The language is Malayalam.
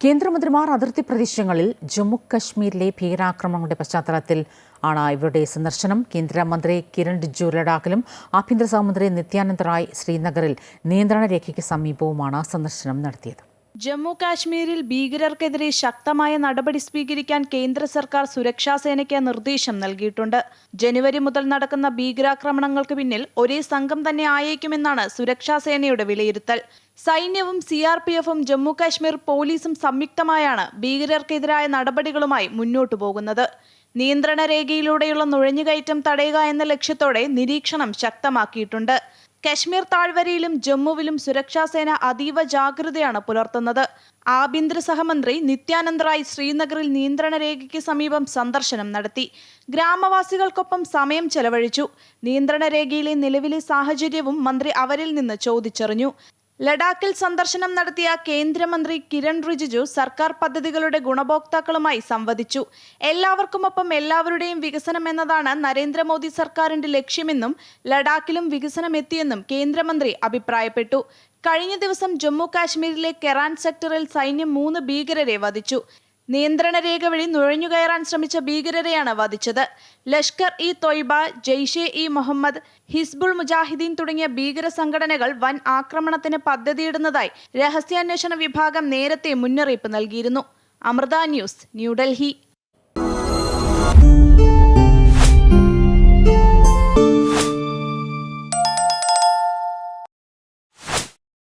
കേന്ദ്രമന്ത്രിമാർ അതിർത്തി പ്രദേശങ്ങളിൽ ജമ്മു കശ്മീരിലെ ഭീകരാക്രമണങ്ങളുടെ പശ്ചാത്തലത്തിൽ ആണ് ഇവരുടെ സന്ദർശനം. കേന്ദ്രമന്ത്രി കിരൺ റിജ്ജു ലഡാക്കിലും ആഭ്യന്തര സഹമന്ത്രി നിത്യാനന്ദ റായ് ശ്രീനഗറിൽ നിയന്ത്രണ രേഖയ്ക്ക് സമീപവുമാണ് സന്ദർശനം നടത്തിയത്. ജമ്മു കാശ്മീരിൽ ഭീകരർക്കെതിരെ ശക്തമായ നടപടി സ്വീകരിക്കാൻ കേന്ദ്ര സർക്കാർ സുരക്ഷാ സേനയ്ക്ക് നിർദ്ദേശം നൽകിയിട്ടുണ്ട്. ജനുവരി മുതൽ നടക്കുന്ന ഭീകരാക്രമണങ്ങൾക്ക് പിന്നിൽ ഒരേ സംഘം തന്നെ ആയേക്കുമെന്നാണ് സുരക്ഷാ സേനയുടെ വിലയിരുത്തൽ. സൈന്യവും സി ആർ പി എഫും ജമ്മു കാശ്മീർ പോലീസും സംയുക്തമായാണ് ഭീകരർക്കെതിരായ നടപടികളുമായി മുന്നോട്ടു പോകുന്നത്. നിയന്ത്രണ രേഖയിലൂടെയുള്ള നുഴഞ്ഞുകയറ്റം തടയുക എന്ന ലക്ഷ്യത്തോടെ നിരീക്ഷണം ശക്തമാക്കിയിട്ടുണ്ട്. കശ്മീർ താഴ്വരയിലും ജമ്മുവിലും സുരക്ഷാസേന അതീവ ജാഗ്രതയാണ് പുലർത്തുന്നത്. ആഭ്യന്തര സഹമന്ത്രി നിത്യാനന്ദ റായ് ശ്രീനഗറിൽ നിയന്ത്രണ രേഖയ്ക്ക് സമീപം സന്ദർശനം നടത്തി. ഗ്രാമവാസികൾക്കൊപ്പം സമയം ചെലവഴിച്ചു. നിയന്ത്രണ രേഖയിലെ നിലവിലെ സാഹചര്യവും മന്ത്രി അവരിൽ നിന്ന് ചോദിച്ചറിഞ്ഞു. ലഡാക്കിൽ സന്ദർശനം നടത്തിയ കേന്ദ്രമന്ത്രി കിരൺ റിജിജു സർക്കാർ പദ്ധതികളുടെ ഗുണഭോക്താക്കളുമായി സംവദിച്ചു. എല്ലാവർക്കുമൊപ്പം എല്ലാവരുടെയും വികസനം എന്നതാണ് നരേന്ദ്രമോദി സർക്കാരിന്റെ ലക്ഷ്യമെന്നും ലഡാക്കിലും വികസനം എത്തിയെന്നും കേന്ദ്രമന്ത്രി അഭിപ്രായപ്പെട്ടു. കഴിഞ്ഞ ദിവസം ജമ്മു കാശ്മീരിലെ കെറാൻ സെക്ടറിൽ സൈന്യം മൂന്ന് ഭീകരരെ വധിച്ചു. നിയന്ത്രണ രേഖ വഴി നുഴഞ്ഞുകയറാൻ ശ്രമിച്ച ഭീകരരെയാണ് വധിച്ചത്. ലഷ്കർ ഇ തൊയ്ബ ജെയ്ഷെ ഇ മുഹമ്മദ് ഹിസ്ബുൾ മുജാഹിദീൻ തുടങ്ങിയ ഭീകര സംഘടനകൾ വൻ ആക്രമണത്തിന് പദ്ധതിയിടുന്നതായി രഹസ്യാന്വേഷണ വിഭാഗം നേരത്തെ മുന്നറിയിപ്പ് നൽകിയിരുന്നു. അമൃത ന്യൂസ് ന്യൂഡൽഹി.